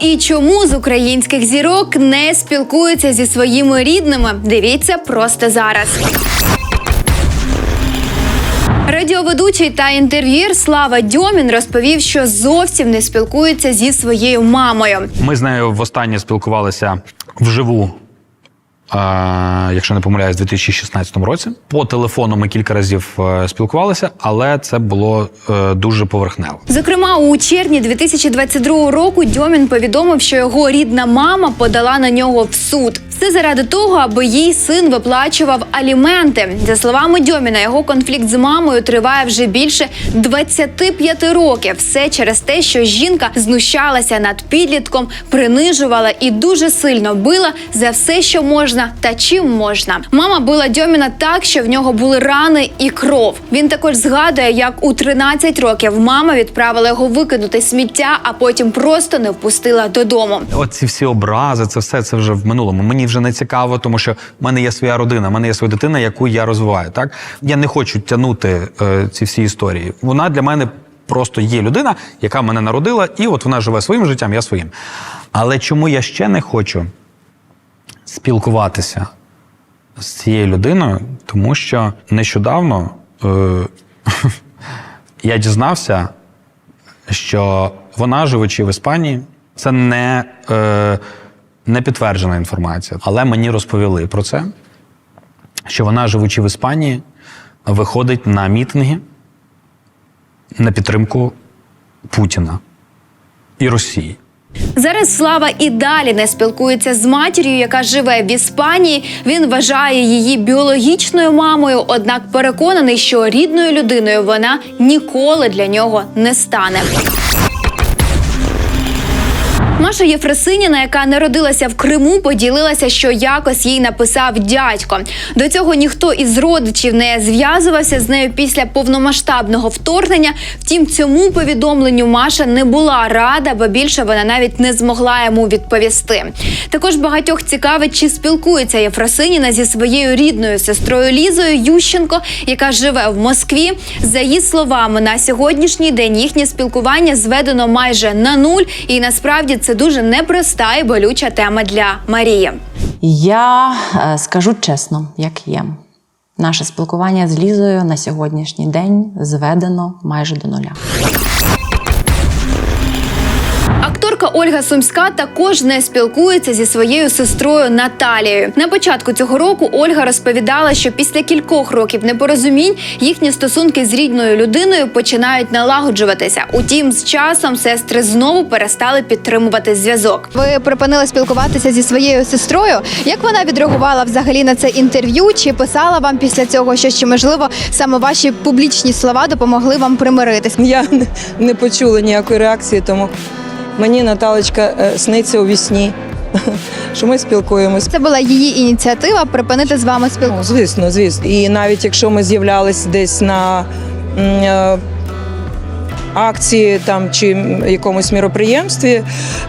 і чому з українських зірок не спілкуються зі своїми рідними? Дивіться просто зараз. Радіоведучий та інтерв'єр Слава Дьомін розповів, що зовсім не спілкується зі своєю мамою. Ми з нею востаннє спілкувалися вживу. Якщо не помиляюсь, в 2016 році. По телефону ми кілька разів е, спілкувалися, але це було е, дуже поверхнево. Зокрема, у червні 2022 року Дьомін повідомив, що його рідна мама подала на нього в суд. Все заради того, аби їй син виплачував аліменти. За словами Дьоміна, його конфлікт з мамою триває вже більше 25 років. Все через те, що жінка знущалася над підлітком, принижувала і дуже сильно била за все, що можна та чим можна. Мама била Дьоміна так, що в нього були рани і кров. Він також згадує, як у 13 років мама відправила його викинути сміття, а потім просто не впустила додому. Оці всі образи, це все це вже в минулому. Мені вже не цікаво, тому що в мене є своя родина, в мене є своя дитина, яку я розвиваю. Так я не хочу тягнути е, ці всі історії. Вона для мене просто є людина, яка мене народила, і от вона живе своїм життям, я своїм. Але чому я ще не хочу спілкуватися з цією людиною? Тому що нещодавно е, я дізнався, що вона, живучи в Іспанії, це не, е, не підтверджена інформація. Але мені розповіли про це, що вона, живучи в Іспанії, виходить на мітинги на підтримку Путіна і Росії. Зараз Слава і далі не спілкується з матір'ю, яка живе в Іспанії. Він вважає її біологічною мамою, однак переконаний, що рідною людиною вона ніколи для нього не стане. Маша Єфросиніна, яка народилася в Криму, поділилася, що якось їй написав дядько. До цього ніхто із родичів не зв'язувався з нею після повномасштабного вторгнення. Втім, цьому повідомленню Маша не була рада, бо більше вона навіть не змогла йому відповісти. Також багатьох цікавить, чи спілкується Єфросиніна зі своєю рідною сестрою Лізою Ющенко, яка живе в Москві. За її словами, на сьогоднішній день їхнє спілкування зведено майже на нуль, і насправді це дуже непроста і болюча тема для Марії. Я е, скажу чесно, як є. Наше спілкування з Лізою на сьогоднішній день зведено майже до нуля. Акторка Ольга Сумська також не спілкується зі своєю сестрою Наталією. На початку цього року Ольга розповідала, що після кількох років непорозумінь їхні стосунки з рідною людиною починають налагоджуватися. Утім, з часом сестри знову перестали підтримувати зв'язок. Ви припинили спілкуватися зі своєю сестрою. Як вона відреагувала взагалі на це інтерв'ю? Чи писала вам після цього щось? Чи можливо саме ваші публічні слова допомогли вам примиритись? Я не- не почула ніякої реакції, тому мені Наталочка е, сниться у вісні, що ми спілкуємось. Це була її ініціатива припинити з вами Ну, спілкування. звісно, звісно. І навіть якщо ми з'являлись десь на е, акції там чи якомусь міроприємстві,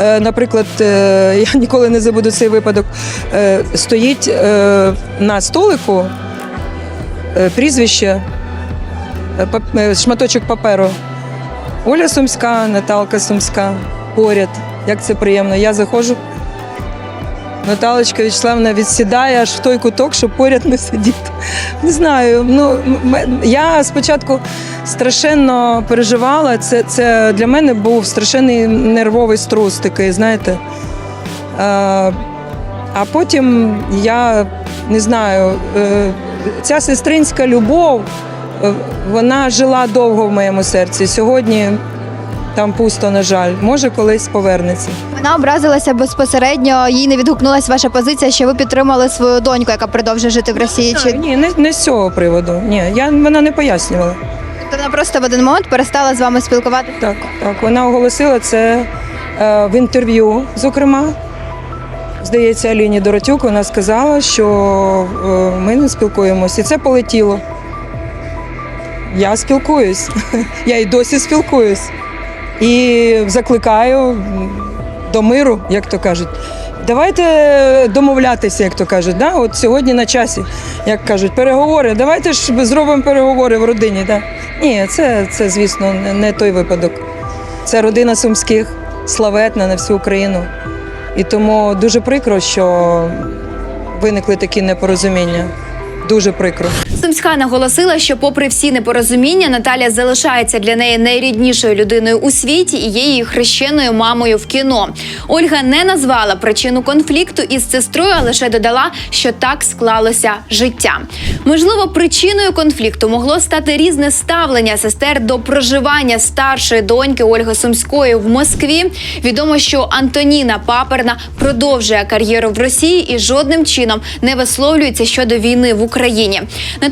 е, наприклад, я ніколи не забуду цей випадок, стоїть на столику прізвище, шматочок паперу. Оля Сумська, Наталка Сумська поряд. Як це приємно. Я заходжу. Наталочка Вячеславна відсідає аж в той куток, щоб поряд не сидіти. Не знаю. Ну я спочатку страшенно переживала. Це, це для мене був страшенний нервовий струс такий, знаєте. А, а потім я не знаю, е, ця сестринська любов, е, вона жила довго в моєму серці. Сьогодні там пусто, на жаль. Може, колись повернеться. Вона образилася безпосередньо. Їй не відгукнулась ваша позиція, що ви підтримали свою доньку, яка продовжує жити в Росії. Чи Ні, не, не з цього приводу. Ні, я вона не пояснювала. Тобто вона просто в один момент перестала з вами спілкуватися? Так, так. Вона оголосила це е, в інтерв'ю, зокрема. Здається, Аліні Доротюк вона сказала, що е, ми не спілкуємося. І це полетіло. Я спілкуюсь. Я і досі спілкуюсь. І закликаю до миру, як то кажуть. Давайте домовлятися, як то кажуть. Да? От сьогодні на часі, як кажуть, переговори. Давайте ж зробимо переговори в родині. Да? Ні, це, це звісно, не- той випадок. Це родина сумських, славетна на всю Україну. І тому дуже прикро, що виникли такі непорозуміння. Дуже прикро. Сумська наголосила, що, попри всі непорозуміння, Наталя залишається для неї найріднішою людиною у світі і є її хрещеною мамою в кіно. Ольга не назвала причину конфлікту із сестрою, а лише додала, що так склалося життя. Можливо, причиною конфлікту могло стати різне ставлення сестер до проживання старшої доньки Ольги Сумської в Москві. Відомо, що Антоніна Паперна продовжує кар'єру в Росії і жодним чином не висловлюється щодо війни в Україні.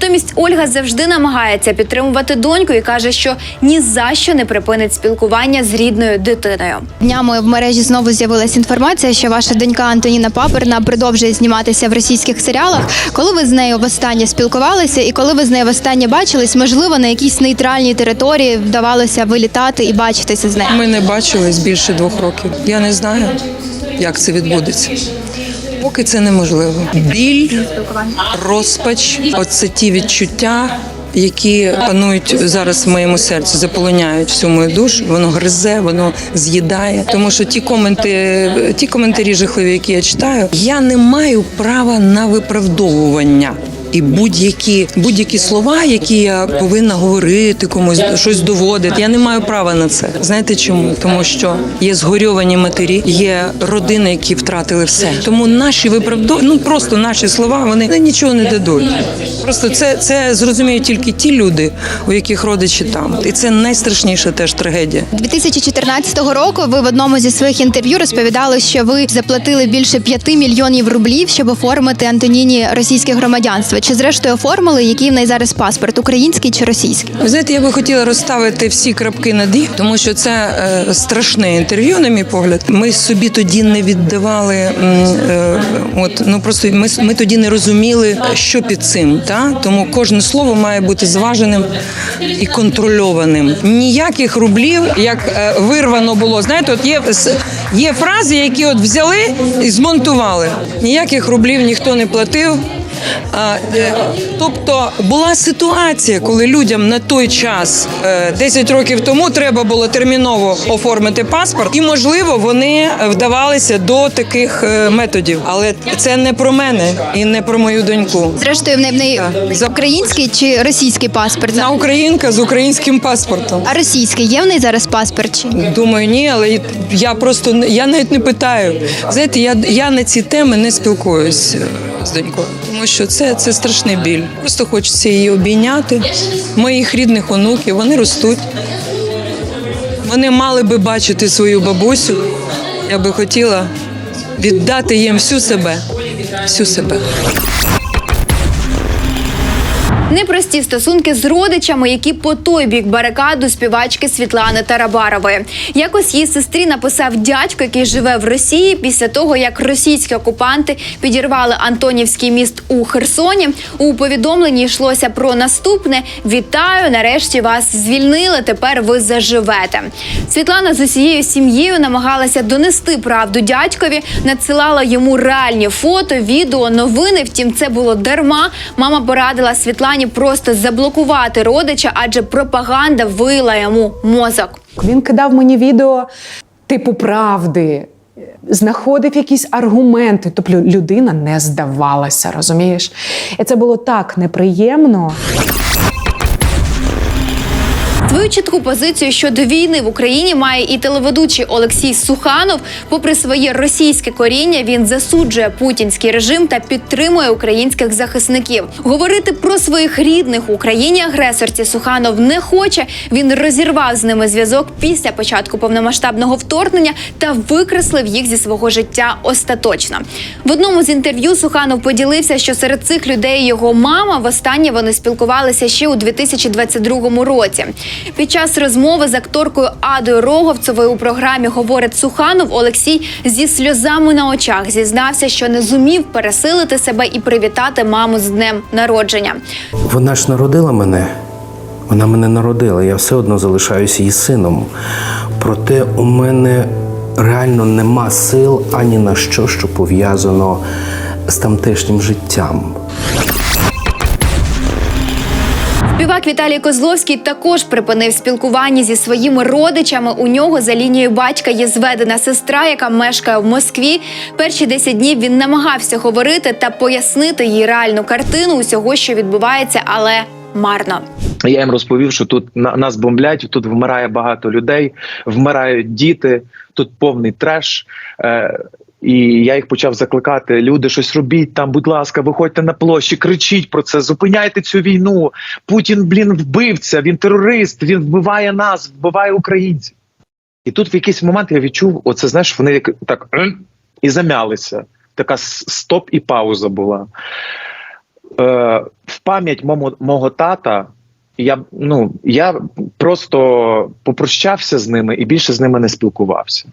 Натомість Ольга завжди намагається підтримувати доньку і каже, що ні за що не припинить спілкування з рідною дитиною. Днями в мережі знову з'явилася інформація, що ваша донька Антоніна Паперна продовжує зніматися в російських серіалах. Коли ви з нею востаннє спілкувалися, і коли ви з нею востаннє бачились, можливо, на якійсь нейтральній території вдавалося вилітати і бачитися з нею. Ми не бачились більше двох років. Я не знаю, як це відбудеться. Поки це неможливо. Біль, розпач оце ті відчуття, які панують зараз в моєму серці, заполоняють всю мою душу. Воно гризе, воно з'їдає. Тому що ті коменти, ті коментарі жахливі, які я читаю, я не маю права на виправдовування. І будь-які будь-які слова, які я повинна говорити комусь, щось доводити. Я не маю права на це. Знаєте чому? Тому що є згорьовані матері, є родини, які втратили все. Тому наші виправдовування, ну просто наші слова, вони нічого не дадуть. Просто це, це зрозуміють тільки ті люди, у яких родичі там. І це найстрашніша теж трагедія. 2014 року ви в одному зі своїх інтерв'ю розповідали, що ви заплатили більше 5 мільйонів рублів, щоб оформити Антоніні російське громадянство. Чи зрештою оформили, який в неї зараз паспорт, український чи російський? Ви знаєте, я би хотіла розставити всі крапки над «і», тому що це е, страшне інтерв'ю, на мій погляд. Ми собі тоді не віддавали. е, от ну просто ми, ми тоді не розуміли, що під цим. Та? Тому кожне слово має бути зваженим і контрольованим. Ніяких рублів, як е, вирвано було. Знаєте, от є, є фрази, які от взяли і змонтували. Ніяких рублів ніхто не платив. Е, тобто була ситуація, коли людям на той час, е, 10 років тому, треба було терміново оформити паспорт, і можливо вони вдавалися до таких е, методів. Але це не про мене і не про мою доньку. Зрештою, в неї, За- український чи російський паспорт? На українка з українським паспортом. А російський є в неї зараз паспорт? Чи? Думаю, ні, але я просто я навіть не питаю. Знаєте, я, я на ці теми не спілкуюсь е, з донькою, тому що це, це страшний біль. Просто хочеться її обійняти. Моїх рідних онуків, вони ростуть. Вони мали би бачити свою бабусю. Я би хотіла віддати їм всю себе, всю себе. Непрості стосунки з родичами, які по той бік барикаду співачки Світлани Тарабарової. Якось її сестрі написав дядько, який живе в Росії, після того як російські окупанти підірвали Антонівський міст у Херсоні. У повідомленні йшлося про наступне: вітаю! Нарешті вас звільнили. Тепер ви заживете. Світлана з усією сім'єю намагалася донести правду дядькові, надсилала йому реальні фото, відео, новини. Втім, це було дарма. Мама порадила Світлані просто заблокувати родича, адже пропаганда вила йому мозок. Він кидав мені відео типу правди, знаходив якісь аргументи. Тобто людина не здавалася, розумієш? І це було так неприємно. Свою чітку позицію щодо війни в Україні має і телеведучий Олексій Суханов. Попри своє російське коріння, він засуджує путінський режим та підтримує українських захисників. Говорити про своїх рідних в Україні агресорці Суханов не хоче. Він розірвав з ними зв'язок після початку повномасштабного вторгнення та викреслив їх зі свого життя остаточно. В одному з інтерв'ю Суханов поділився, що серед цих людей його мама востаннє вони спілкувалися ще у 2022 році. Під час розмови з акторкою Адою Роговцевою у програмі Говорить Суханов Олексій зі сльозами на очах зізнався, що не зумів пересилити себе і привітати маму з днем народження. Вона ж народила мене. Вона мене народила. Я все одно залишаюся її сином. Проте у мене реально нема сил ані на що, що пов'язано з тамтешнім життям. Співак Віталій Козловський також припинив спілкування зі своїми родичами. У нього за лінією батька є зведена сестра, яка мешкає в Москві. Перші 10 днів він намагався говорити та пояснити їй реальну картину усього, що відбувається, але марно. Я їм розповів, що тут на нас бомблять, тут вмирає багато людей, вмирають діти, тут повний треш. І я їх почав закликати: люди, щось робіть там, будь ласка, виходьте на площі, кричіть про це, зупиняйте цю війну. Путін, блін, вбивця, він терорист, він вбиває нас, вбиває українців. І тут в якийсь момент я відчув, оце знаєш, вони як так і замялися. Така стоп і пауза була. Е, в пам'ять мого, мого тата я, ну, я просто попрощався з ними і більше з ними не спілкувався.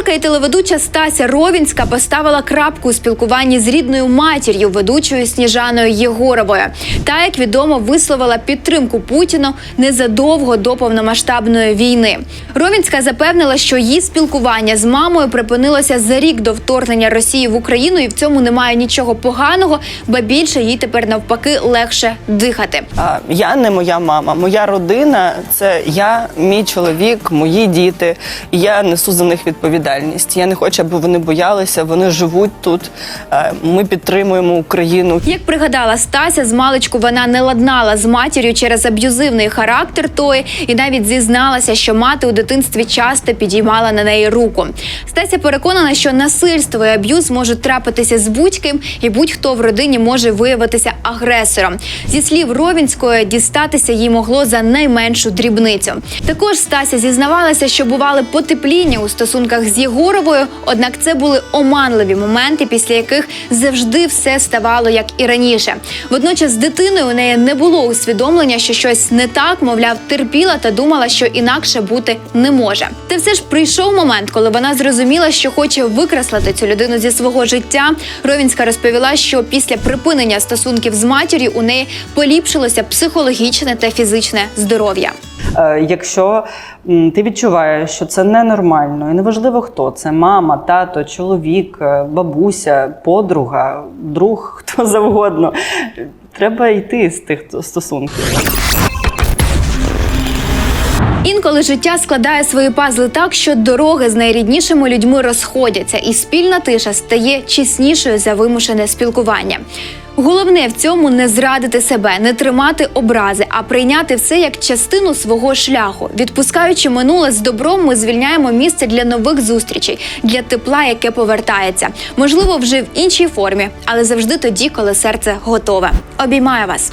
Акторка і телеведуча Стася Ровінська поставила крапку у спілкуванні з рідною матір'ю, ведучою Сніжаною Єгоровою. Та, як відомо, висловила підтримку Путіну незадовго до повномасштабної війни. Ровінська запевнила, що її спілкування з мамою припинилося за рік до вторгнення Росії в Україну, і в цьому немає нічого поганого, ба більше їй тепер навпаки легше дихати. Я не моя мама. Моя родина це я, мій чоловік, мої діти. Я несу за них відповідальність. Я не хочу, аби вони боялися. Вони живуть тут. Е, Ми підтримуємо Україну. Як пригадала Стася, з маличку вона не ладнала з матір'ю через аб'юзивний характер тої, і навіть зізналася, що мати у дитинстві часто підіймала на неї руку. Стася переконана, що насильство і аб'юз можуть трапитися з будь-ким, і будь-хто в родині може виявитися агресором. Зі слів Ровінської, дістатися їй могло за найменшу дрібницю. Також Стася зізнавалася, що бували потепління у стосунках з Єгоровою, однак це були оманливі моменти, після яких завжди все ставало як і раніше. Водночас з дитиною у неї не було усвідомлення, що щось не так, мовляв, терпіла та думала, що інакше бути не може. Та все ж прийшов момент, коли вона зрозуміла, що хоче викреслити цю людину зі свого життя. Ровінська розповіла, що після припинення стосунків з матір'ю у неї поліпшилося психологічне та фізичне здоров'я. Е, Якщо ти відчуваєш, що це ненормально, і неважливо хто це мама, тато, чоловік, е, бабуся, подруга, друг, хто завгодно. Треба йти з тих стосунків. Інколи життя складає свої пазли так, що дороги з найріднішими людьми розходяться, і спільна тиша стає чеснішою за вимушене спілкування. Головне в цьому не зрадити себе, не тримати образи, а прийняти все як частину свого шляху. Відпускаючи минуле з добром, ми звільняємо місце для нових зустрічей, для тепла, яке повертається. Можливо, вже в іншій формі, але завжди тоді, коли серце готове. Обіймаю вас.